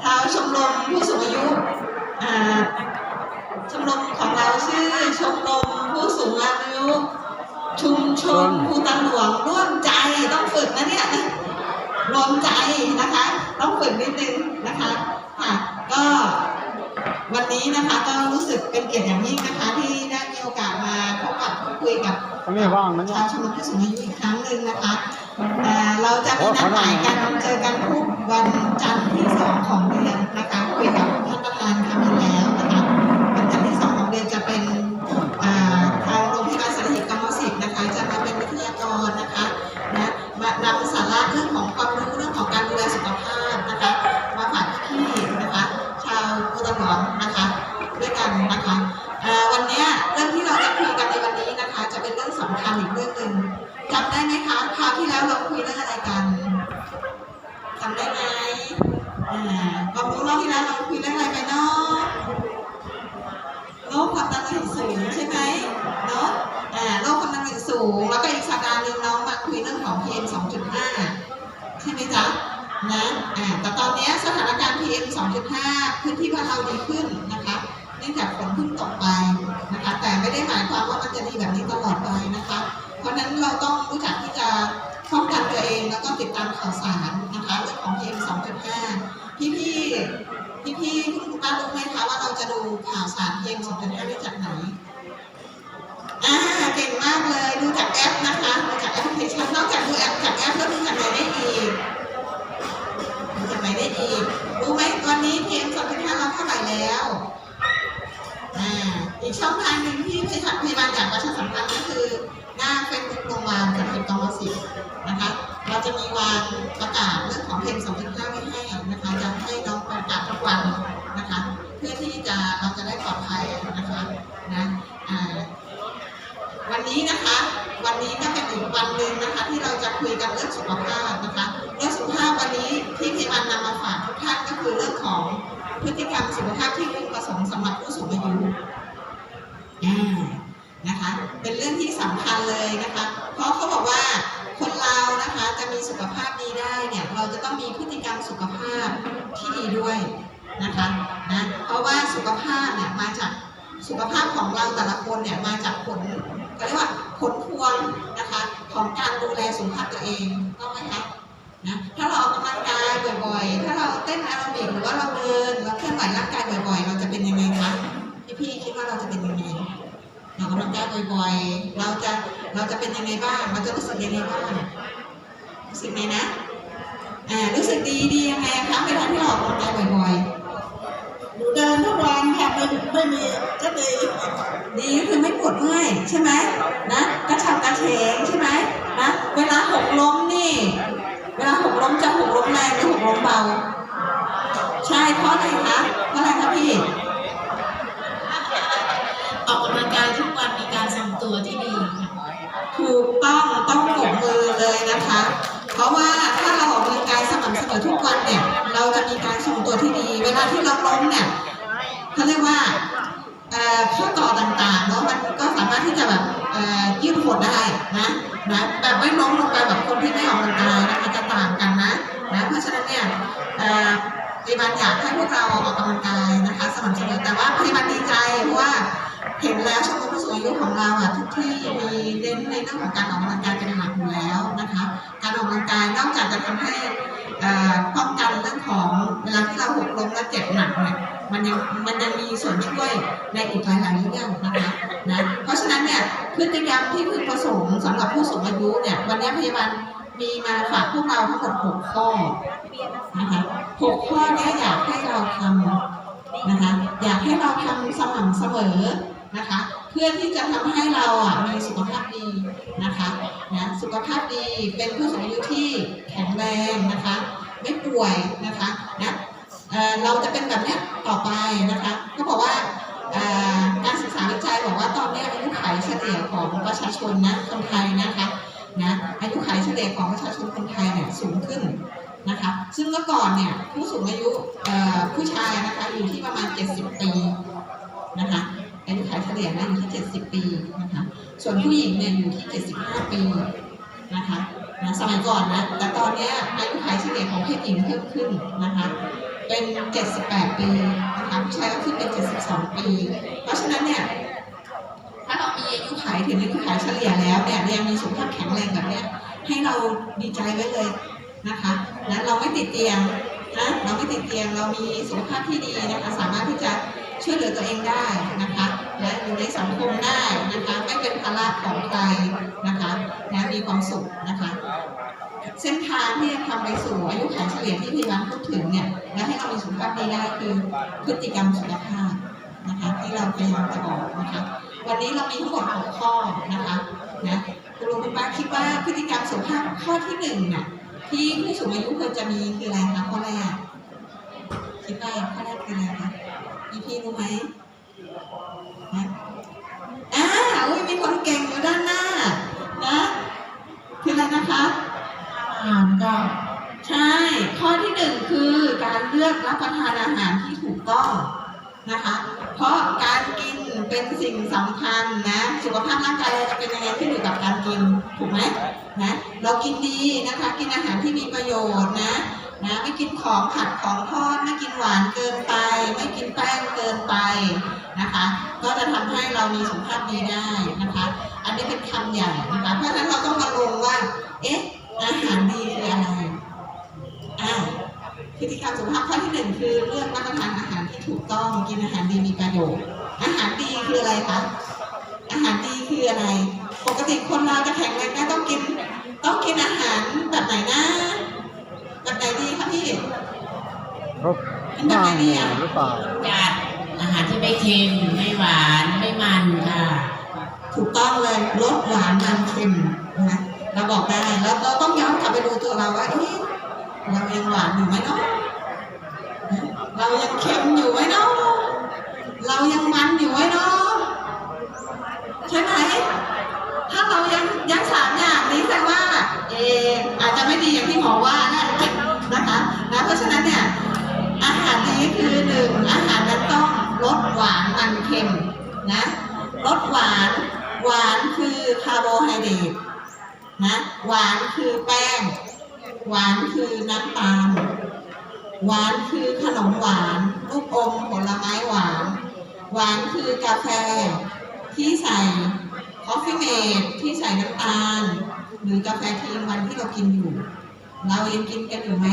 เท้าชมรมผู้สูงอายุอ่าชมรมของเราชื่อชมรมผู้สูงอายุชุมชนภูตาหลวงร่วมใจต้องฝึกนะเนี่ยรวมใจนะคะ ต้องฝึกนิดนึงนะคะค่ะก็วันนี้นะคะก็รู้สึกเป็นเกียรติอย่างยิ่งนะคะที่ได้มีโอกาสมาพบกับพูดคุยกับตรงนี้ว่างนะเนี่ชาวยชมรมผู้สูงอายุอีกครั้งหนึ่งนะคะเอ่อเราจะมีนัดหมายกันเจอกันทุก วันจันทร์ที่สองของเดือนนะคะคุยกับท่านประธานทำไปแล้วนะคะวันจันทร์ที่สองของเดือนจะเป็นอ่าทางโรงพยาบาลสถิตกรรมสิทธ์นะคะ จะมาเป็นวิทยากรนะคะนะมานำสาระเรื่องของความรู้เรื่องของการดูแลสุขภาพนะคะมาฝากพี่ๆนะคะ ชาวอุตหลวงนะคะ ด้วยกันนะคะวันนี้เรื่องที่เราจะคุยกันในวันนี้นะคะ จะเป็นเรื่องสำคัญอีกเรื่องหนึ่งจำได้ไหมคะคราวที่แล้วเราคุยเรื่องอะไรกันำได้ไหมอ่าความรู้รอบที่แล้วเราคุยเรื่องอะไรไปเนาะโรคความดันโลหิตสูงใช่ไหมเนาะอ่าโรคความดันโลหิตสูง แล้วก็อีกสัปดาห์หนึ่งน้องมาคุยเรื่องของ PM 2.5 ใช่ไหมจ๊ะนะอ่าแต่ตอนนี้สถานการณ์ PM 2.5 พื้นที่บ้านเราดีขึ้นนะคะ เนื่องจากฝนเพิ่งตกไปนะคะ แต่ไม่ได้หมายความว่ามันจะดีแบบนี้ตลอดไปนะคะ เพราะนั้นเราต้องรู้จักที่จะ ป้องกันตัวเองแล้วก็ติดตามข่าวสารนะคะเรื่องของ PM 2.5 พี่พี่พี่พี่คุณป้ารู้ไหมคะว่าเราจะดูข่าวสาร PM 2.5ได้จากไหนอ่าเก่งมากเลยดูจากแอปนะคะดูจากแอปพลิเคชันนอกจากดูแอปจากแอปแล้วดูจากไหนได้อีกดูจากไหนได้อีกรู้ไหมวันนี้ PM 2.5เราเท่าไหร่แล้วอ่าอีกช่องทางหนึ่งที่พยาบาลอยากประชาสัมพันธ์ก็คือหน้าเฟซบุ๊กโรงพยาบาลกับเขตกองสิบนะคะเรา จะมีวางประกาศเรื่องของ PM 2.5ไว้ให้นะคะจะให้น้องประกาศทุกวันนะคะ เพื่อที่จะเราจะได้ปลอดภัยนะคะนะวันนี้นะคะ วันนี้ก็เป็นอีกวันหนึ่งนะคะ ที่เราจะคุยกันเรื่องสุขภาพนะคะ เรื่องสุขภาพวันนี้ที่พยาบาลนำมาฝากทุกท่านก็คือเรื่องของพฤติกรรมสุขภาพที่พึงประสงค์สำหรับผู้สูงอายุอ่านะคะ เป็นเรื่องที่สำคัญเลยนะคะ เพราะเขาบอกว่า เรานะคะจะมีสุขภาพดีได้เนี่ยเราจะต้องมีพฤติกรรมสุขภาพที่ดีด้วยนะคะนะเพราะว่าสุขภาพเนี่ยมาจากสุขภาพของเราแต่ละคนเนี่ยมาจากผลก็เรียกว่าผลพวงนะคะของการดูแลสุขภาพตัวเองต้องไหมคะนะถ้าเราออกกำลังกายบ่อยๆ ถ้าเราเต้นแอโรบิกหรือว่าเราเดินเราเคลื่อนไหวร่างกายบ่อย ๆ เราจะเป็นยังไงคะพี่ๆคิดว่าเราจะเป็นยังไงเราออกกำลังกายบ่อยๆ เราจะเราจะเป็นยังไงบ้างเราจะรู้สึกยังไงบ้าง รู้สึกไงนะ อ่า รู้สึกดีดียังไงคะเวลาที่เราออกกำลังกายบ่อยๆหนูเดินทุกวันค่ะไม่ไม่มีก็ดีดีคือไม่ปวดเมื่อยใช่ไหมนะกระฉับกระเฉงใช่ไหมนะเวลาหกล้มนี่ เวลาหกล้มจะหกล้มแรงหรือหกล้มเบา ใช่เพราะอะไรคะเพราะอะไรคะพี่ เพราะว่าถ้าเราออกกำลังกายสม่ำเสมอทุกวันเนี่ย เราจะมีการทรงตัวที่ดี เวลาที่เราล้มเนี่ยเขาเรียกว่าข้อต่อต่างๆเนาะมันก็สามารถที่จะแบบยืดหดได้นะนะแบบไม่ล้มลงไปแบบคนที่ไม่ออกกำลังกายนะมันจะต่างกันนะนะเพราะฉะนั้นเนี่ยพยาบาลอยากให้พวกเราออกกำลังกายนะคะสม่ำเสมอแต่ว่าพยาบาลดีใจเพราะว่า เห็นแล้วชมรมผู้สูงอายุของเราอะทุกที่มีเน้นในเรื่องของการออกกำลังกายเป็นหลักอยู่แล้วนะคะ การออกกำลังกายนอกจากจะทำให้อ่อป้องกันเรื่องของเวลาที่เราหกล้มแล้วเจ็บหนักเนี่ยมันยังมันยังมีส่วนช่วยในอีกหลายๆเรื่องนะคะนะเพราะฉะนั้นเนี่ยพฤติกรรมที่พึงประสงค์สำหรับผู้สูงอายุเนี่ยวันนี้พยาบาลมีมาฝากพวกเราทั้งหมดหกข้อนะคะหกข้อเนี้อยากให้เราทำนะคะอยากให้เราทำสม่ำเสมอ นะคะ เพื่อที่จะทำให้เราอะมีสุขภาพดีนะคะนะสุขภาพดีเป็นผู้สูงอายุที่แข็งแรงนะคะ ไม่ป่วยนะคะนะเเราจะเป็นแบบเนี้ยต่อไปนะคะก็บอกว่าการศึกษาวิจัยบอกว่าตอนนี้อายุขัยเฉลี่ยของประชาชนนะคนไทยนะคะนะอายุขัยเฉลี่ยของประชาชนคนไทยเนี่ยสูงขึ้นนะคะซึ่งเมื่อก่อนเนี่ยผู้สูงอายุผู้ชายนะคะอยู่ที่ประมาณ 70 ปีนะคะ เฉลี่ยนะอยู่ที่ 70 ปีนะคะส่วนผู้หญิงเนี่ยอยู่ที่ 75 ปีนะคะนะสมัยก่อนนะแต่ตอนนี้อายุขัยเฉลี่ยของเพศหญิงเพิ่มขึ้นนะคะเป็น 78 ปีนะคะผู้ชายก็ขึ้นเป็น 72 ปี เพราะฉะนั้นเนี่ยถ้าเรามีอายุขัยถึงอายุขัยเฉลี่ยแล้วเนี่ยยังมีสุขภาพแข็งแรงแบบเนี้ยให้เราดีใจไว้เลยนะคะนะเราไม่ติดเตียงนะเราไม่ติดเตียงเรามีสุขภาพที่ดีนะคะสามารถที่จะ ช่วยเหลือตัวเองได้นะคะและอยู่ในสังคมได้นะคะไม่เป็นภาระของใครนะคะนะมีความสุขนะคะเส้นทางที่จะทำไปสู่อายุขัยเฉลี่ยที่พี่วันพูดถึงเนี่ยและให้เรามีสุขภาพดีได้คือพฤติกรรมสุขภาพนะคะที่เราพยายามจะบอกนะคะวันนี้เรามีทั้งหมดหกข้อนะคะนะคุณลุงคุณป้าคิดว่าพฤติกรรมสุขภาพข้อที่หนึ่งน่ะที่ผู้สูงอายุควรจะมีคืออะไรคะข้อแรกคิดว่าข้อแรกคืออะไรคะ พี่พี่รู้ไหมนะอ่าอุ้ยมีคนเก่งอยู่ด้านหน้า นะคืออะไรนะคะอ่านก็ใช่ ข้อที่หนึ่งคือการเลือกรับประทานอาหารที่ถูกต้องนะคะ เพราะการกินเป็นสิ่งสำคัญนะ สุขภาพร่างกายเราจะเป็นยังไงขึ้นอยู่กับการกิน ถูกไหมนะ เรากินดีนะคะ กินอาหารที่มีประโยชน์นะ นะไม่กินของผัดของทอดไม่กินหวานเกินไป ไม่กินแป้งเกินไปนะคะ ก็จะทำให้เรามีสุขภาพดีได้นะคะ อันนี้เป็นคำใหญ่นะคะ เพราะฉะนั้นเราต้องมาลงว่า เอ๊ะ อาหารดีคืออะไรอ่าพฤติกรรมสุขภาพข้อที่หนึ่งคือเลือกรับประทานอาหารที่ถูกต้องกินอาหารดีมีประโยชน์ อาหารดีคืออะไรคะอาหารดีคืออะไร ปกติคนเราจะแข็งแรงได้ต้องกิน ต้องกินอาหารแบบไหนนะ บบไหนดีคะพี่ครบห้าหมู่หรือเปล่าจัดอาหารที่ไม่เค็มไม่หวานไม่มันค่ะ ถูกต้องเลยลดหวานมันเค็มนะเราบอกได้แล้วเราต้องย้อนกลับไปดูตัวเราว่าเอ๊ะเรายังหวานอยู่ไหมเนาะเรายังเค็มอยู่ไหมเนาะเรายังมันอยู่ไหมเนาะใช่ไหม ถ้าเรายังยังสามอย่างนี้แสดงว่าเอออาจจะไม่ดีอย่างที่หมอว่านะนะคะนะเพราะฉะนั้นเนี่ยอาหารดีคือหนึ่งอาหารนั้นต้องลดหวานมันเค็มนะลดหวานหวานคือคาร์โบไฮเดรตนะหวานคือแป้ง หวานคือน้ำตาล หวานคือขนมหวานลูกอมผลไม้หวาน หวานคือกาแฟที่ใส่ คอฟฟี่เมดที่ใส่น้ำตาล หรือกาแฟทีนวันที่เรากินอยู่ เรายังกินกันอยู่ไหม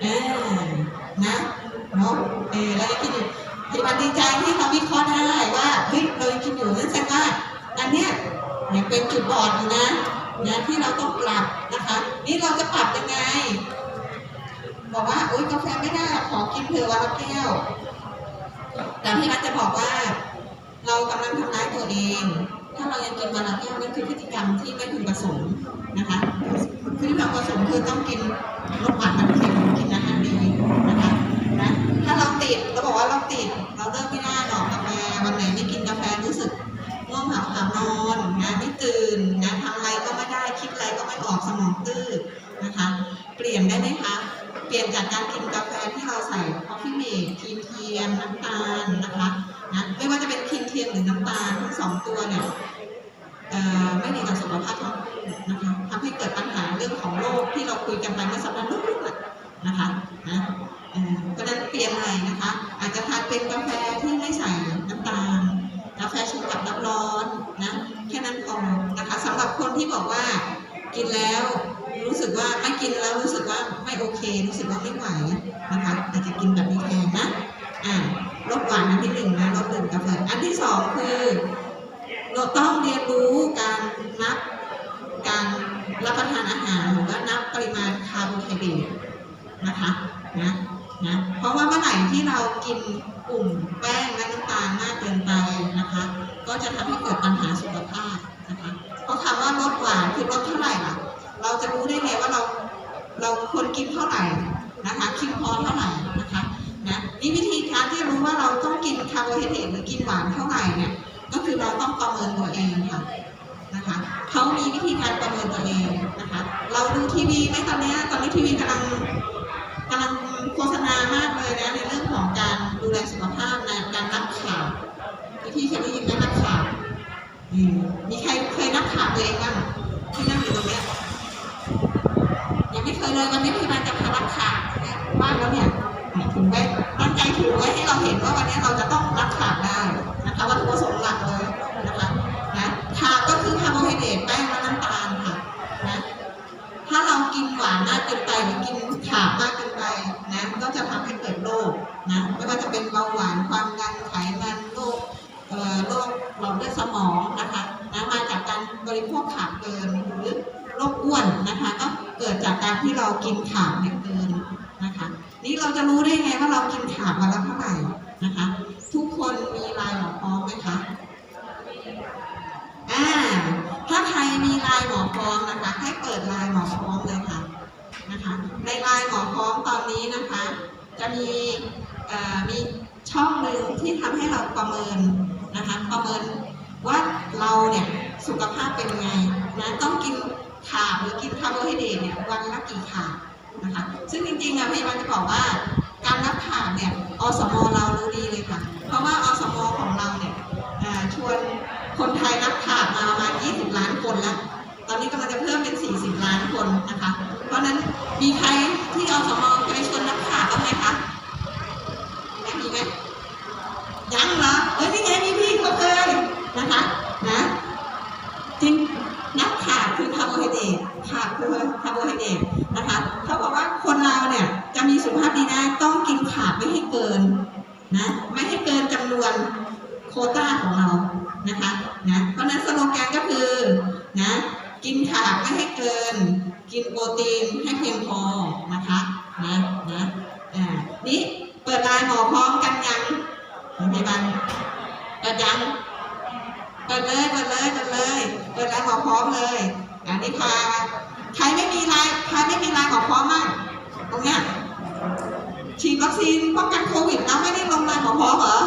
เออนะเนาะเออเรายังกินอยู่พยาบาลดีใจที่เราวิเคราะห์ได้ว่าเฮ้ยเรายังกินอยู่นั่นแสดงว่าอันเนี้ยยังเป็นจุดบอดอยู่นะนะที่เราต้องปรับนะคะ นี่เราจะปรับยังไง บอกว่าอุ้ยกาแฟไม่ได้ขอกินเผื่อวันละแก้วแต่พี่รัฐจะบอกว่า เรากำลังทำร้ายตัวเอง ถ้าเรายังกินวันละแก้วนั่นคือพฤติกรรมที่ไม่พึงประสงค์นะคะพฤติกรรมประสงค์คือต้องกินลดหวานมันเค็มกินอาหารดีนะคะนะถ้าเราติดเราบอกว่าเราติด เราเลิกไม่ได้หรอกกาแฟวันไหนไม่กินกาแฟรู้สึกง่วงเหงาหานอนนะไม่ตื่นนะทำอะไรก็ไม่ได้คิดอะไรก็ไม่ออกสมองตื้อนะคะ เปลี่ยนได้ไหมคะเปลี่ยนจากการกินกาแฟที่เราใส่คอฟฟี่เมดครีมเทียมน้ำตาลนะคะ นะไม่ว่าจะเป็นครีมเทียมหรือน้ำตาลทั้งสองตัวเนี่ยไม่ดีต่อสุขภาพทั้งคู่นะคะทำให้เกิดปัญหาเรื่องของโรคที่เราคุยกันไปเมื่อสัปดาห์ลึกๆอะนะคะนะเอ่อเพราะฉะนั้นเปลี่ยนใหม่นะคะ อาจจะทานเป็นกาแฟที่ไม่ใส่น้ำตาลกาแฟชงกับน้ำร้อนนะแค่นั้นพอนะคะสำหรับคนที่บอกว่ากินแล้วรู้สึกว่าไม่กินแล้วรู้สึกว่าไม่โอเค รู้สึกว่าไม่ไหวนะคะอาจจะกินแบบนี้แทนนะอ่า อันที่หนึ่งนะลดดื่มกาแฟอันที่สองคือ เราต้องเรียนรู้การนับการรับประทานอาหารหรือว่านับปริมาณคาร์โบไฮเดรตนะคะนะนะเพราะว่าเมื่อไหร่ที่เรากินกลุ่มแป้งและน้ำตาลมากเกินไปนะคะ ก็จะทำให้เกิดปัญหาสุขภาพนะคะเพราะคำว่าลดหวานคือลดเท่าไหร่ล่ะ เราจะรู้ได้ไงว่าเราเราควรกินเท่าไหร่ เดรตหรือกินหวานเท่าไหร่เนี่ยก็คือเราต้องประเมินตัวเองค่ะนะคะเขามีวิธีการประเมินตัวเองนะคะ เราดูทีวีไหมตอนนี้ตอนนี้ทีวีกำลังกำลังโฆษณามากเลยนะในเรื่องของการดูแลสุขภาพในการนับข่าวพี่ๆเคยได้ยินไหมนับข่าวมีใครเคยนับข่าวตัวเองบ้างที่นั่งอยู่ตรงนี้ยังไม่เคยเลยวันนี้พี่มาจะพารับข่าวบ้านแล้วเนี่ยถือไว้ตั้งใจถือไว้ให้เราเห็นว่าวันนี้เราจะต้องรับ นะคะวัตถุประสงค์หลักเลยนะคะนะขาก็คือคาร์โบไฮเดรตแป้งและน้ำตาลค่ะนะถ้าเรากินหวานมากเกินไปหรือกินขาดมากเกินไปนะก็จะทำให้เกิดโรคนะไม่ว่าจะเป็นเบาหวานความดันไขมันโรคเอ่อโรคหลอดเลือดสมองนะคะนะมาจากการบริโภคขาดเกินหรือโรคอ้วนนะคะก็เกิดจากการที่เรากินขาดเนี่ยเกินนะคะ นี่เราจะรู้ได้ไงว่าเรากินขาดมาแล้วเท่าไหร่นะคะ ทุกคนมีลายหมอพร้อมไหมคะอ่าถ้าใครมี ลายหมอพร้อมนะคะ ให้เปิดลายหมอพร้อมเลยค่ะนะคะ ในลายหมอพร้อมตอนนี้นะคะ จะมีมีช่องหนึ่งที่ทำให้เราประเมินนะคะ ประเมินว่าเราเนี่ยสุขภาพเป็นไงนะต้องกินขาหรือกินคาร์โบไฮเดรตเนี่ยวันละกี่ขานะคะ ซึ่งจริงๆนะพยาบาลจะบอกว่า การรับขาดเนี่ยอสมเรารู้ดีเลยค่ะ เพราะว่าอสมของเราเนี่ยชวนคนไทยรับขาดมาประมาณ 20 ล้านคนแล้ว ตอนนี้กำลังจะเพิ่มเป็น 40 ล้านคนนะคะ เพราะนั้นมีใครที่อสมอเคยชวนนักขาวบ้างไหมคะไม่มีไหม ให้เพียงพอนะคะนะนะอ่านี่เปิดไลน์หมอพร้อมกันยังโรงพยาบาลเปิดยังเปิดเลยเปิดเลยเปิดเลยเปิดลน์หมอพร้อมเลยอันนี้พาใครไม่มีไลน์ใครไม่มีไลน์หมอพร้อมมั่งตรงเนี้ยฉีดวัคซีนป้องกันโควิดแล้วไม่ได้ลงไลน์หมอพร้อมเหรอ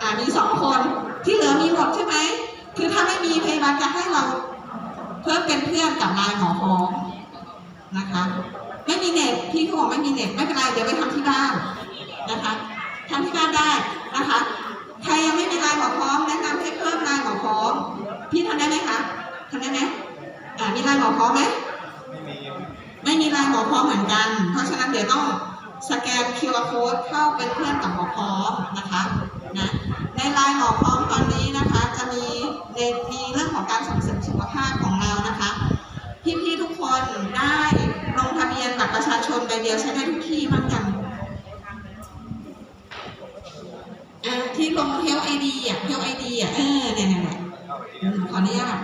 อ่ามีสองคนที่เหลือมีหมดใช่ไหมคือถ้าไม่มีพยาบาลจะให้เราเพิ่มเป็นเพื่อนกับไลน์หมอพร้อม นะคะไม่มีเน็ตพี่เขาบอกไม่มีเน็ตไม่เป็นไรเดี๋ยวไปทำที่บ้านนะคะทำที่บ้านได้นะคะใครยังไม่มีไลน์หมอพร้อมแนะนำให้เพิ่มไลน์หมอพร้อม พี่ทำได้ไหมคะทำได้ไหมอ่ามีไลน์หมอพร้อมไหมไม่มีไลน์หมอพร้อมเหมือนกัน เพราะฉะนั้นเดี๋ยวต้องสแกน QR code เข้าเป็นเพื่อนกับหมอพร้อมนะคะนะในไลน์หมอพร้อมตอนนี้นะคะ จะมีในมีเรื่องของการส่งเสริมสุขภาพของ เดียวใช้ได้ทุกที่มั้งยังอ่าที่ลงเทลไอดีอะเทลไอดีอะเออเนี่ยเนี่ยเนี่ยอืมขออนุญาต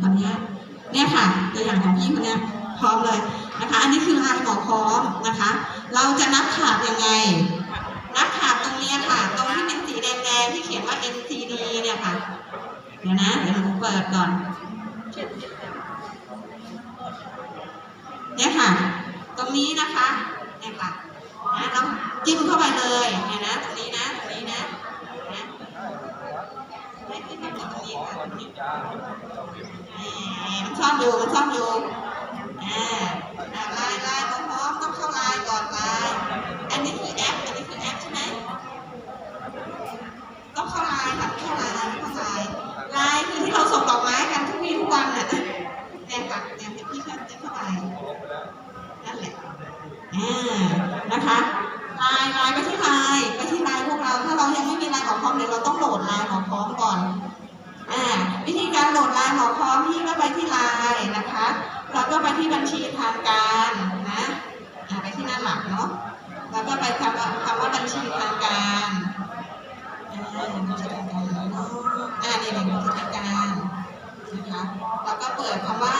ขออนุญาตเนี่ยค่ะตัวอย่างของพี่คนเนี้ยพร้อมเลยนะคะ อันนี้คือลายหมอพร้อมนะคะ เราจะนับขาดยังไง นับขาดตรงเนี้ยค่ะ ตรงที่เป็นสีแดงๆที่เขียนว่า NCD เนี่ยค่ะ เดี๋ยวนะเดี๋ยวหนูเปิดก่อนเนี่ยค่ะ ตรงนี้นะคะเนี่ยค่ะนะเราจิ้มเข้าไปเลยเนี่ยนะตรงนี้นะตรงนี้นะนะไม่ขึ้นมาตรงนี้ค่ะตรงนี้มันช่อนอยู่มันช่อนอยู่อ่าลาไลน์ไลน์มาพร้อมต้องเข้าไลน์ก่อนไลน์อันนี้คือแอปอันนี้คือแอปใช่ไหมต้องเข้าไลน์ค่ะเข้าไลน์เข้าไลน์ไลน์คือที่เราส่งดอกไม้กันทุกวี่ทุกวันน่ะเนี่ยค่ะเนี่ยพี่เข้าจะเข้าไลน์ นั่นแหละอ่านะคะไลน์ไลน์ไปที่ไลน์ไปที่ไลน์พวกเรา ถ้าเรายังไม่มีไลน์หมอพร้อมเดี๋ยวเราต้องโหลดไลน์หมอพร้อมก่อน อ่า วิ ธีกาหลดไลน์หมอพร้อมพี่ก็ไปที่ไลน์นะคะแล้วก็ไปที่บัญชีทางการนะไปที่หน้าหลักเนาะแล้วก็ไปคำว่าคำว่าบัญชีทางการอ่าบัญชีทางการเนาะอ่านี่เป็นบัญชีทางการนะคะแล้วก็เปิดคำว่า